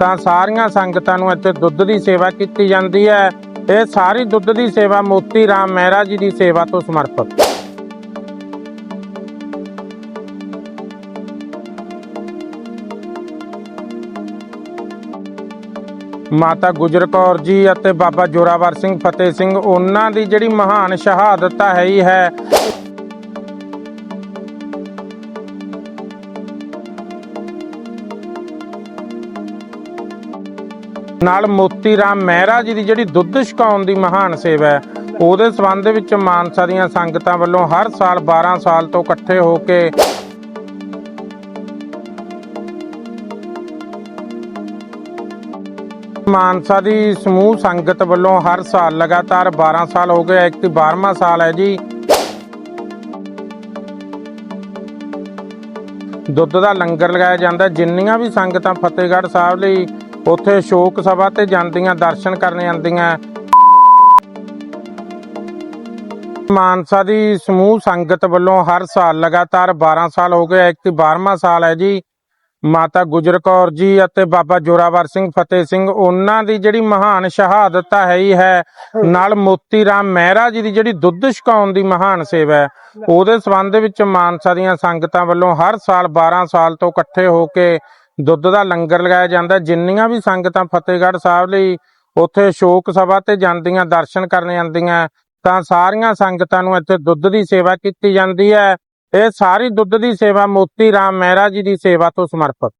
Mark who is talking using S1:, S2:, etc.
S1: ਤਾਂ ਸਾਰੀਆਂ ਸੰਗਤਾਂ ਨੂੰ ਇੱਥੇ ਦੁੱਧ ਦੀ ਸੇਵਾ ਕੀਤੀ ਜਾਂਦੀ ਹੈ। ਇਹ ਸਾਰੀ ਦੁੱਧ ਦੀ ਸੇਵਾ ਮੋਤੀ ਰਾਮ ਮਹਿਰਾ ਜੀ ਦੀ ਸੇਵਾ ਤੋਂ ਸਮਰਪਿਤ। ਮਾਤਾ ਗੁਜਰ ਕੌਰ ਜੀ ਅਤੇ ਬਾਬਾ ਜੋਰਾਵਰ ਸਿੰਘ ਫਤਿਹ ਸਿੰਘ, ਉਹਨਾਂ ਦੀ ਜਿਹੜੀ ਮਹਾਨ ਸ਼ਹਾਦਤ ਹੈ ਹੀ ਹੈ। ਨਾਲ ਮੋਤੀ ਰਾਮ ਮਹਿਰਾ ਜੀ ਦੀ ਜਿਹੜੀ ਦੁੱਧ ਛਕਾਉਣ ਦੀ ਮਹਾਨ ਸੇਵਾ ਹੈ, ਉਹਦੇ ਸਬੰਧ ਵਿੱਚ ਮਾਨਸਾ ਦੀਆਂ ਸੰਗਤਾਂ ਵੱਲੋਂ ਹਰ ਸਾਲ 12 ਸਾਲ ਤੋਂ ਇਕੱਠੇ ਹੋ ਕੇ ਮਾਨਸਾ ਦੀ ਸਮੂਹ ਸੰਗਤ ਵੱਲੋਂ ਹਰ ਸਾਲ ਲਗਾਤਾਰ 12 ਸਾਲ ਹੋ ਗਏ ਇੱਕ 12ਵਾਂ ਸਾਲ ਹੈ ਜੀ। ਦੁੱਧ ਦਾ ਲੰਗਰ ਲਗਾਇਆ ਜਾਂਦਾ, ਜਿੰਨੀਆਂ ਵੀ ਸੰਗਤਾਂ ਫਤਿਹਗੜ੍ਹ ਸਾਹਿਬ ਲਈ ਉੱਥੇ ਸ਼ੋਕ ਸਭਾ ਤੇ ਜਾਂਦੀਆਂ, ਦਰਸ਼ਨ ਕਰਨ ਜਾਂਦੀਆਂ। ਮਾਨਸਾ ਦੀ ਸਮੂਹ ਸੰਗਤ ਵੱਲੋਂ ਹਰ ਸਾਲ ਲਗਾਤਾਰ 12 ਸਾਲ ਹੋ ਗਏ, ਇੱਕ 12ਵਾਂ ਸਾਲ ਹੈ ਜੀ। ਮਾਤਾ ਗੁਜਰ ਕੌਰ ਜੀ ਅਤੇ ਬਾਬਾ ਜੋਰਾਵਰ ਸਿੰਘ ਫਤਿਹ ਸਿੰਘ, ਉਹਨਾਂ ਦੀ ਜਿਹੜੀ ਮਹਾਨ ਸ਼ਹਾਦਤ ਤਾਂ ਹੈ ਹੀ ਹੈ ਨਾਲ ਮੋਤੀ ਰਾਮ ਮਹਿਰਾ ਜੀ ਦੀ ਜਿਹੜੀ ਦੁੱਧ ਛਕਾਉਣ ਦੀ ਮਹਾਨ ਸੇਵਾ ਹੈ। ਉਹਦੇ ਸਬੰਧ ਵਿੱਚ ਮਾਨਸਾ ਦੀਆਂ ਸੰਗਤਾਂ ਵੱਲੋਂ ਹਰ ਸਾਲ 12 ਸਾਲ ਤੋਂ ਇਕੱਠੇ ਹੋ ਕੇ ਦੁੱਧ ਦਾ ਲੰਗਰ ਲਗਾਇਆ ਜਾਂਦਾ। ਜਿੰਨੀਆਂ ਵੀ ਸੰਗਤਾਂ ਫਤਿਹਗੜ੍ਹ ਸਾਹਿਬ ਲਈ ਉੱਥੇ ਸ਼ੋਕ ਸਭਾ ਤੇ ਜਾਂਦੀਆਂ, ਦਰਸ਼ਨ ਕਰਨ ਜਾਂਦੀਆਂ, ਤਾਂ ਸਾਰੀਆਂ ਸੰਗਤਾਂ ਨੂੰ ਇੱਥੇ ਦੁੱਧ ਦੀ ਸੇਵਾ ਕੀਤੀ ਜਾਂਦੀ ਹੈ। ਇਹ ਸਾਰੀ ਦੁੱਧ ਦੀ ਸੇਵਾ ਮੋਤੀ ਰਾਮ ਮਹਿਰਾ ਜੀ ਦੀ ਸੇਵਾ ਤੋਂ ਸਮਰਪਿਤ।